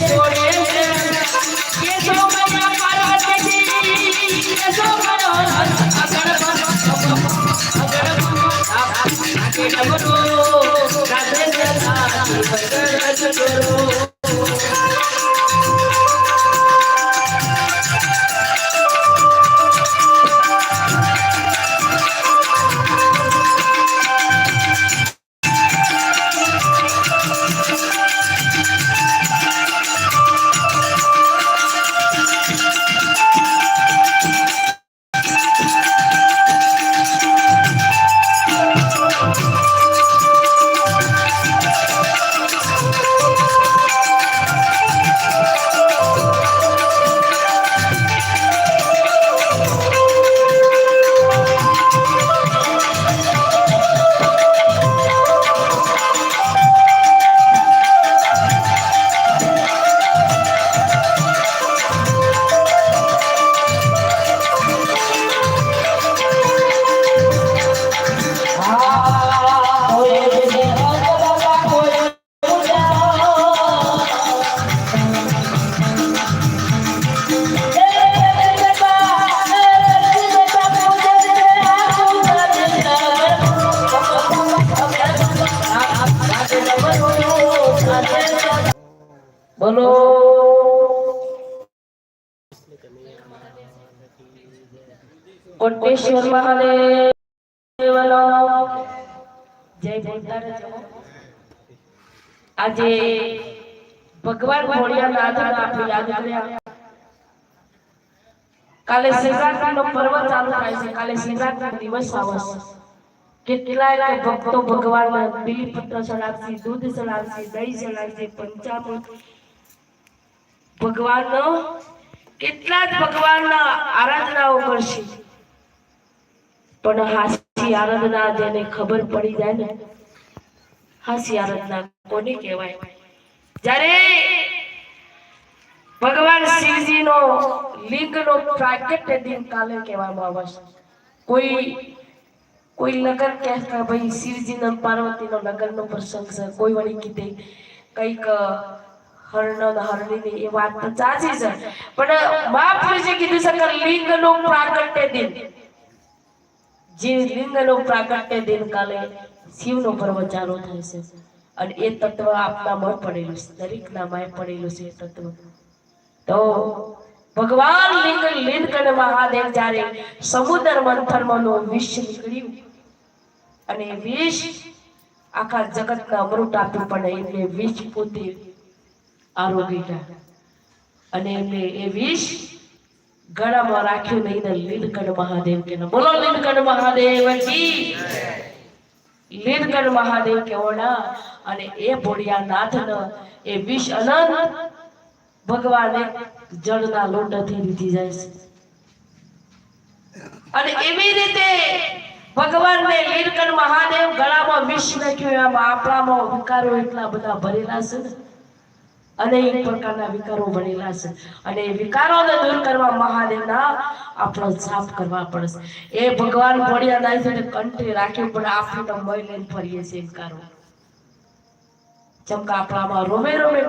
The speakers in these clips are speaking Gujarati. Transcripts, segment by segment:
Thank you. બોલો. કોટેશ્વર મહાદેવ બોલો. જય બોલતા આજે ભગવાન ભોળિયાનાથ આપણે યાદ કર્યા. કાલે શિવરાત્રીનો પર્વ ચાલુ થાય છે. કાલે શિવરાત્રી દિવસ આવશે કેટલાય ભક્તો ભગવાન બિલીપત્ર ચડાવશે, દૂધ ચડાવશે, દહીં ચડાવશે, પંચામૃત ભગવાનનો કેટલા જ ભગવાનના આરાધનાઓ કરશે. પણ હાસી આરાધના જેને ખબર પડી જાય ને, હાસી આરાધના કોને કહેવાય? જ્યારે ભગવાન શિવજીનો લિંગનો પ્રાગટ્ય દિન કાલે કહેવામાં આવશે કોઈ કોઈ લગન કહેતા ભાઈ શિવજીનો ને પાર્વતીનો નો પ્રસંગ છે, કોઈ વળી કીધે કંઈક ને એ તો સાચી પ્રાગટ્ય દિન. કાલે અને એ તત્વ આપનામાં પડેલું છે. એ તત્વ. તો ભગવાન લિંગ લીલકંઠ મહાદેવ જ્યારે સમુદ્ર મંથનમાંનું વિષ નીકળ્યું અને એ વિષ આખા જગતના અમૃત આપ્યું પણ એમને વિષ પોતે આરોગી ગયા અને એમને એ વિષ ગળામાં રાખ્યું નહીં ને લીલકંઠ મહાદેવ કે બોલો લીલકંઠ મહાદેવ કી? લીલકંઠ મહાદેવ કેવોના અને એ ભોળિયા નાથ એ વિષ અનંત ભગવાને જળના લોટથી લીધી જાય છે. અને એવી રીતે ભગવાનને લીલકંઠ મહાદેવ ગળામાં વિષ નાખ્યું, એમાં આપણામાં વિકારો એટલા બધા ભરેલા છે ને. અનેક પ્રકારના વિકારો ભરેલા છે. અને એ વિકારોને દૂર કરવા મહાદેવના આપણો જાપ કરવા પડશે. એ ભગવાન ભોળિયા ના છે કંઠે રાખ્યું પણ આપણે મય લઈને ફરીએ છીએ વિકારો જેમ કે આપણામાં રોમે રોમે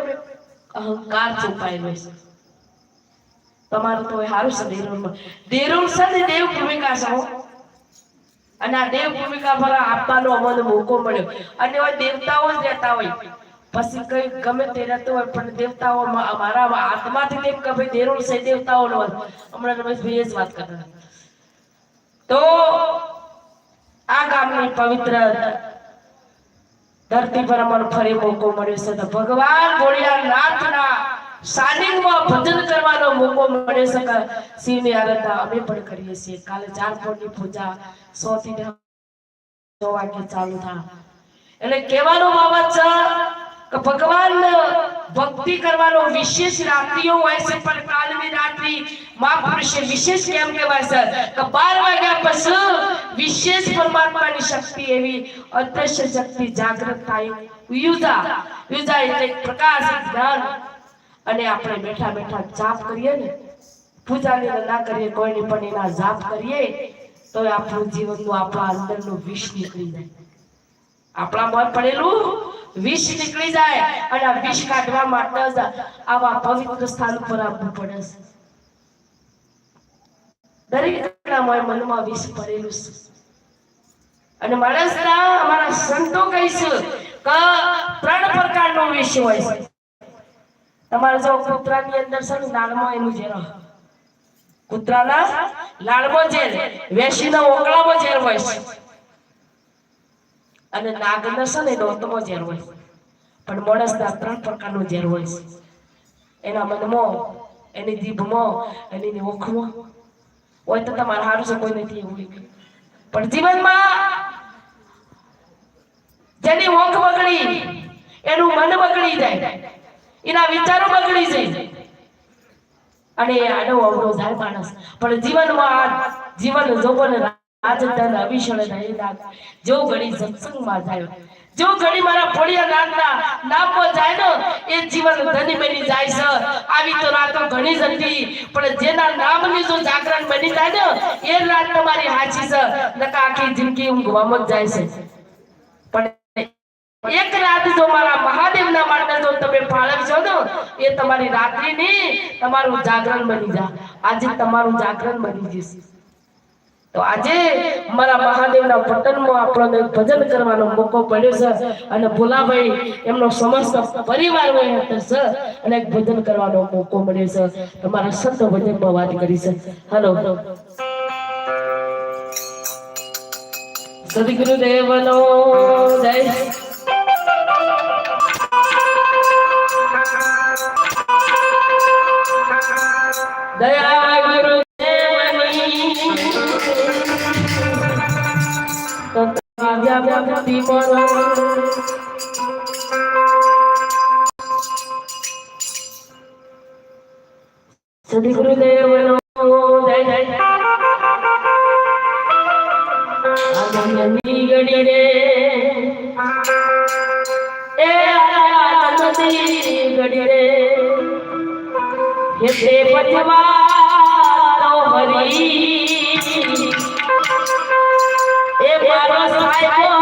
અહંકાર છુપાયેલો છે. તમારું તો સારું છે દેરુળમાં દેરુળ છે ને દેવ ભૂમિકા છે અને આ દેવ ભૂમિકા પર આપવાનો અમને મોકો મળ્યો. અને દેવતાઓ જ રહેતા હોય. પછી કઈ ગમે તે રહેતું હોય, પણ દેવતાઓ મારા આત્માથી તેમ કે ભાઈ દેરોળ છે દેવતાઓ નો હમણાં રમેશભાઈ એ જ વાત કરતા તો આ ગામની પવિત્ર ધરતી પર અમારો ફરી મોકો મળ્યો છે તો ભગવાન ભોળિયાનાથના સાનિધ્યમાં ભજન કરવાનો મોકો મળે છે શિવની આરાધના અમે પણ કરીએ છીએ. કાલે ચાર ફોડની પૂજા સો થી વાગે ચાલુ થાય. એટલે કહેવાનો બાબત છે ભગવાન ભક્તિ કરવાનો વિશેષ રાત્રિઓ હોય છે, પણ કાલની રાત્રિ મહાપુરુષે વિશેષ કેમ કહેવાય છે? કે બાર વાગ્યા પછી વિશેષ પરમાત્માની શક્તિ એવી અદ્રશ્ય શક્તિ જાગૃત થાય. યુજા યુજા એટલે પ્રકાશ જ્ઞાન. અને આપણે બેઠા બેઠા જાપ કરીએ ને, પૂજાની ના કરીએ, કોઈની પણ એના જાપ કરીએ, તો આપણું જીવનનું, આપણા અંદરનું વિષ નીકળી જાય. આપણામાં પડેલું વિષ નીકળી જાય અને આ વિષ કાઢવા માટે જ આવા પવિત્ર સ્થાન પર આવવું પડે છે. દરેકના મનમાં વિષ પડેલું છે. અને માણસના અમારા સંતો કહીશું કે ત્રણ પ્રકારનો વિષ હોય છે. તમારે જો કૂતરાની અંદર છે ને, લાળમાં એનું ઝેર કૂતરાના લાળમાં ઝેર, વેશીના ઓકળામાં ઝેર હોય છે. અને નાગના છે ને દોતમાં ઝેર હોય. પણ માણસના ત્રણ પ્રકારનો ઝેર હોય છે. એના મનમાં, એની જીભમાં એની ઓખમાં. હોય તો તમારે સારું છે, કોઈ નથી એવું પણ જીવનમાં જેની ઓખ બગડી, એનું મન બગડી જાય. એના વિચારો બગડી જાય. અને આડો અવળો જાય માણસ. પણ જીવનમાં જીવન એક રાત જો મારા મહાદેવના માટે જો તમે ફાળવશો ને, એ તમારી રાત્રિની તમારું જાગરણ બની જા. આજે તમારું જાગરણ બની જશે. તો આજે મારા મહાદેવના પટનમાં આપણને ભજન કરવાનો મોકો પડ્યો છે અને ભોલાભાઈ એમનો સમસ્ત પરિવાર છે અને ભજન કરવાનો મોકો મળ્યો છે. તમારા સંત ભજનમાં વાત કરી છે. હલો. સદગુરુદેવનો જય. દયા તથા ભક્તિ મનો સદી ગુરુદેવનો જય જય આનંદની ઘડી રે મારો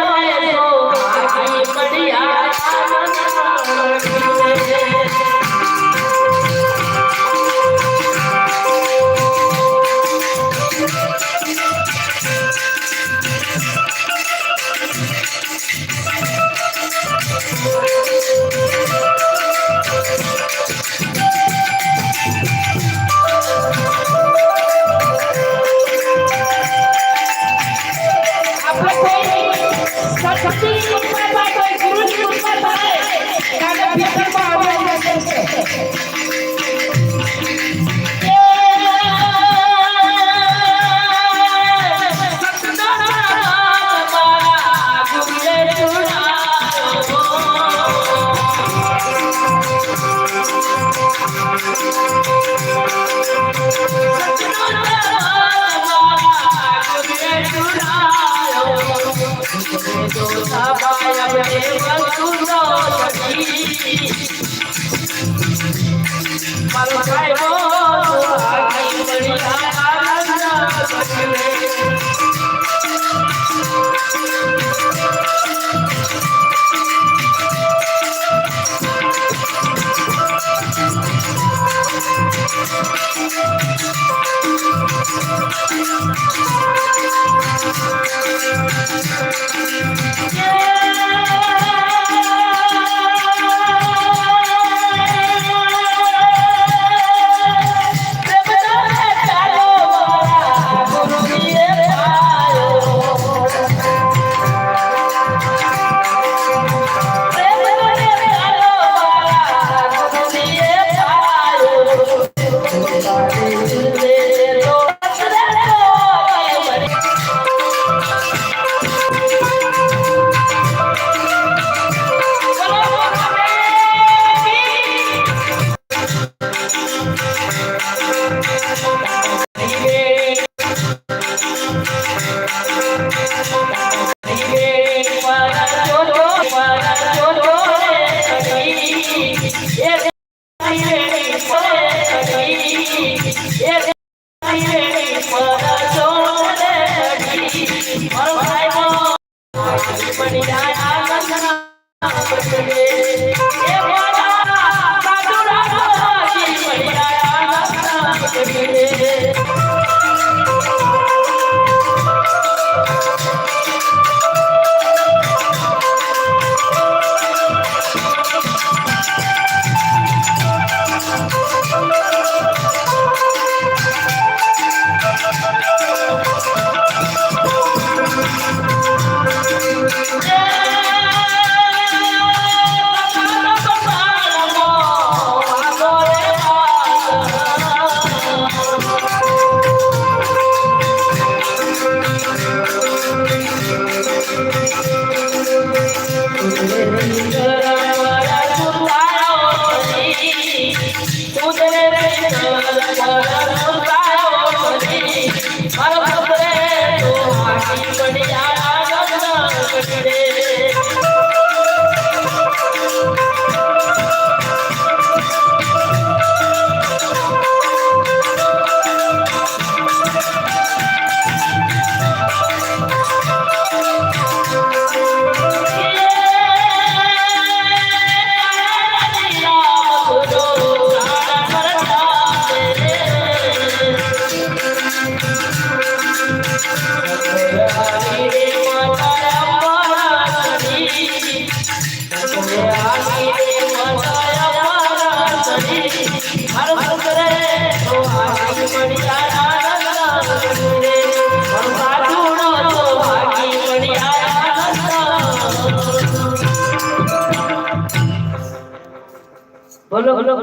બોલો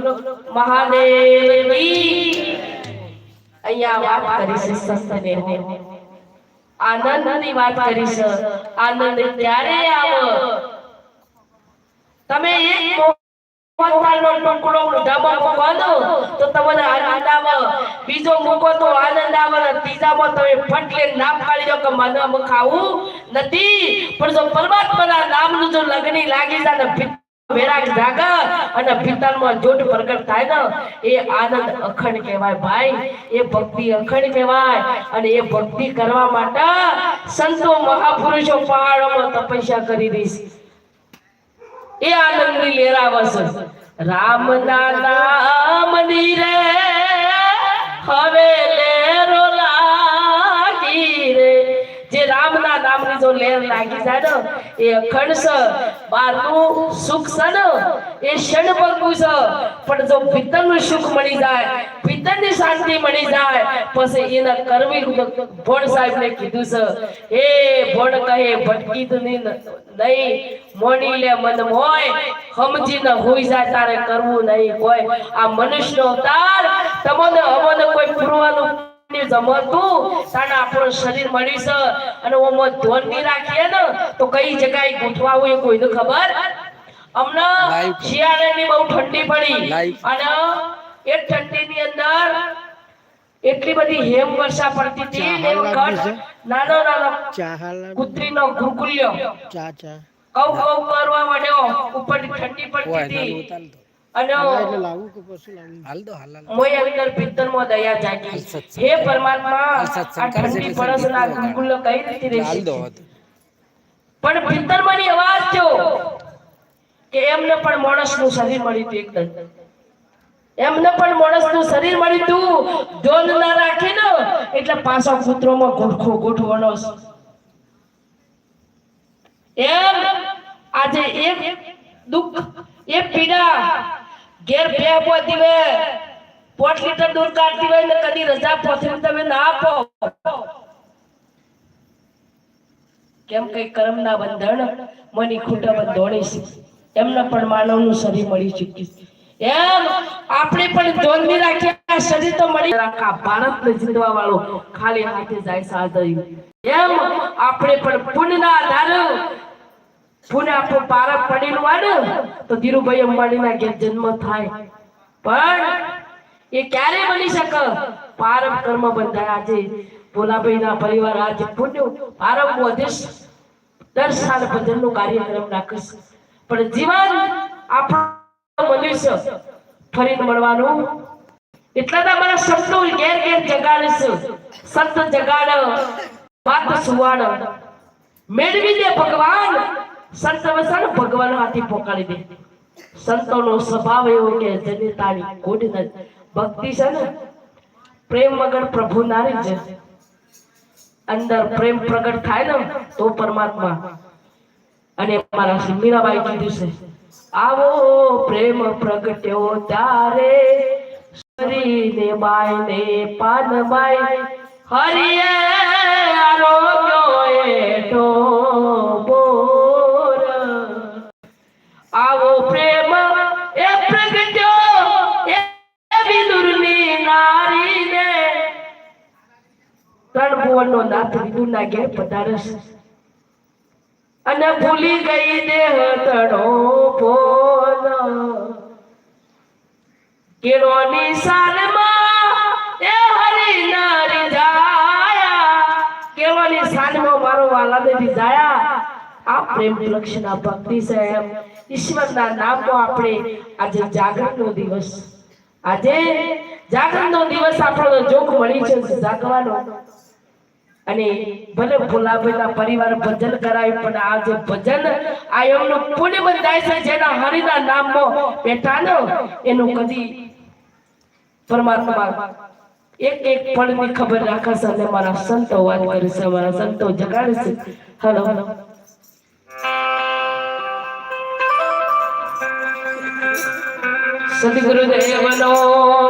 મહાદેવી અહીંયા વાત કરીશ સંતને આનંદની વાત કરીશ. આનંદ ક્યારે આવો? તમે એક મૂકો તો તમને આનંદ બીજો મૂકો તો આનંદ આવે ને ત્રીજામાં તમે ફટલે નામ કાઢી દો કે મને ખાવું નથી. પણ જો પરમાત્માના નામનું જો લગની લાગી જાય વૈરાગ જાગે અને ભીતરમાં જોટ પ્રગટ થાય ને, એ આનંદ અખંડ કહેવાય ભાઈ. એ ભક્તિ અખંડ કહેવાય અને એ ભક્તિ કરવા માટે સંતો મહાપુરુષો પહાડોમાં તપસ્યા કરી દઈશ એ આનંદની લેરાવે રામ રામના નામની રે, હવે નામની જો લેર લાગી જાય ને એ અખંડ છે બારનું સુખ છે ને, એ ક્ષણભંગુ છે પણ જો ભીતરનું સુખ મળી જાય ભીતરની શાંતિ મળી જાય, પછી એના કરવી ભોણ સાહેબને કીધું છે, એ ભોણ કહે ભટકી તું નહીં, મોની લે મન મોય સમજીને હોઈ જાય, તારે કરવું નહીં કોઈ. આ મનુષ્યનો અવતાર, તમને અમને કોઈ પૂરવાનું જમતું તાને આપણું શરીર મળી છે. અને ઓમાં ધોનની રાખીએ ને તો કઈ જગ્યાએ ગોઠવા હોય કોઈને ખબર? અમને શિયાળાની બહુ ઠંડી પડી. અને એ ઠંડીની અંદર એટલી બધી હેમ વર્ષા પડતી હતી. એમ નાનો નાનો કૂતરીનો ચા કઉ કઉ કરવા માંડ્યો. ઉપર ઠંડી પડતી હતી. અને હાલ દો હાલ હાલ. મોય અંદર ભીતરમાં દયા જાગી. હે પરમાત્મા આ ઠંડી પડસના ગુગુલો કઈ રીતે હાલ દો પણ ભીતરમાંની અવાજ થયો કે એમને પણ માણસનું શરીર મળ્યું હતું એકદમ. એમને પણ માણસનું શરીર મળ્યું હતું. જોન ના રાખી ને એટલે પાછો કૂતરોમાં ગોઠખો ગોઠવાનો છે. એમ આજે એક દુઃખ એક પીડા ઘેર બે પહોંચી વે પોટ લીટર દૂર કાઢતી હોય ને કદી રજા પહોંચી તમે ના આપો. કેમ કે કર્મના બંધન? મની ખોટા બંધોણી છે એમને પણ માનવનું શરીર મળી ચૂક્યું. એમ આપણે પણ જોનની રાખીએ શરીર તો મળી રાખા ભારતને જીતવા વાળો ખાલી હાથે જાય સાધયું એમ આપણે પણ પુણ્યના આધારે પુણ્ય આપણું પારક પડીનું વાળે તો ધીરુભાઈ અંબાણીના ઘેર જન્મ થાય. પણ એ ક્યારે બની શકે? પારમ કર્મ બંધાય આજે. ભોલાભાઈ ના પરિવાર આજે પુણ્ય પારમ વધે દર સાલ ભજનનું કાર્યક્રમ રાખીશ. પણ જીવન આપણું મનુષ્ય ફરીને મળવાનું. એટલા તો અમારા સંતો ઘેર ઘેર જગાડીશ. સંત જગાડ વાત સુવાડ. મેળવી દે ભગવાન સંત વસન ભગવાન હાથી પોકાળી દે. સંતોનો સ્વભાવ એવો કે જનિતાની કોડ નથી ભક્તિ છે ને, પ્રેમ વગર પ્રભુ નારી જ અંદર પ્રેમ પ્રગટ થાય ને, તો પરમાત્મા અને મારા મીરાબાઈ કીધું છે, આવો પ્રેમ પ્રગટ્યો ત્યારે શરીને બાઈને પાનબાઈ. હરિયે આરોગ્યો એઠો ત્રણ ભુવનનો નાથ વિદુરના ઘેર પધારસ. અને ભૂલી ગઈ દેહ તણો બોલ કેળો નિશાનમાં એ હરી નારી જાયા. કેળોની શાનમાં મારો વાલાને રીઝાયા આ પ્રેમ લક્ષના ભક્તિ સાહેબ ઈશ્વરના નામમાં આપણે આજે જાગરણનો દિવસ. આજે જાગરણનો દિવસ આપણો જોગ મળી છે જાગવાનો. અને ભલે ભોલાભાઈના પરિવાર ભજન કરાય, પણ આ જે ભજન આ એમનું પુણ્ય બંધાય છે જેના હરિના નામમાં બેઠા ને એનું કદી પરમાત્મા એક એક પળની ખબર રાખે છે અને મારા સંતો વાત કરે છે મારા સંતો જગાડે છે હલો. સદગુરુદેવનો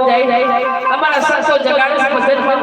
જય જય જય. અમારા સંતો જગાડે છે ભજનમાં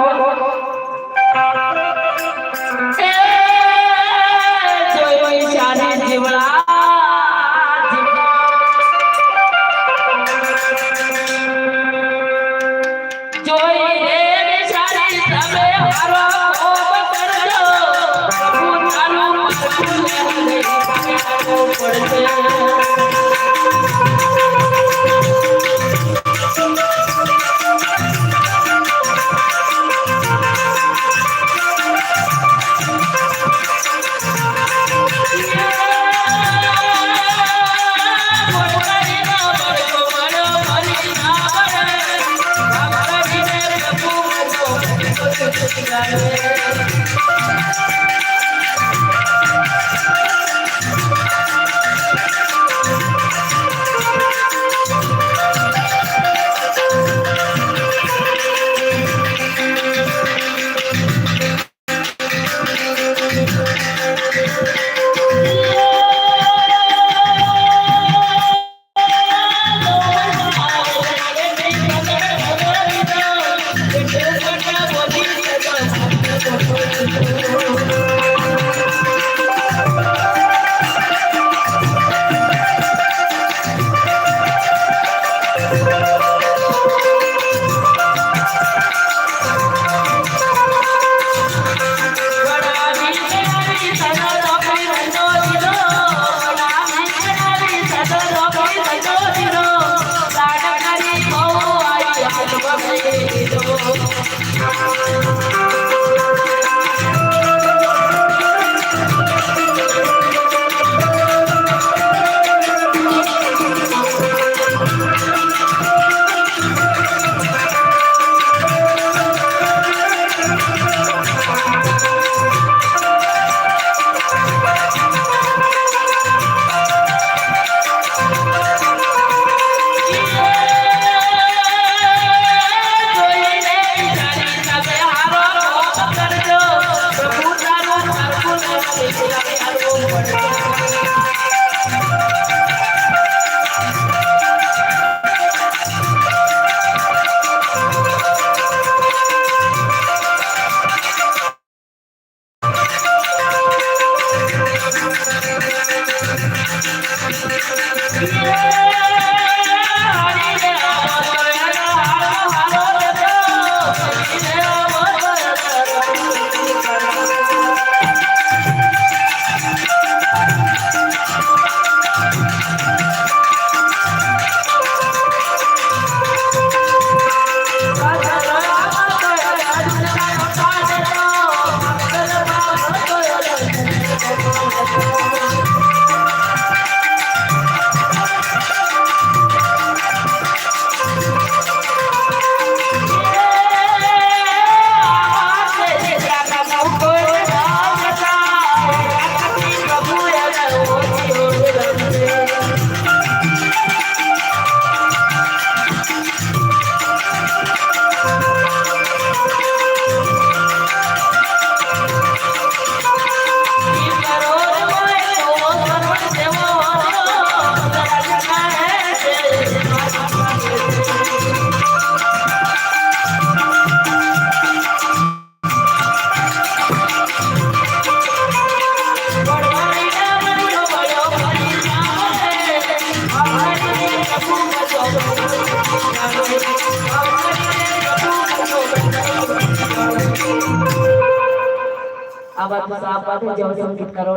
વાત આ વાત જવ સંગીત કરો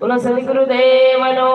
બોલો સદગુરુ દેવનો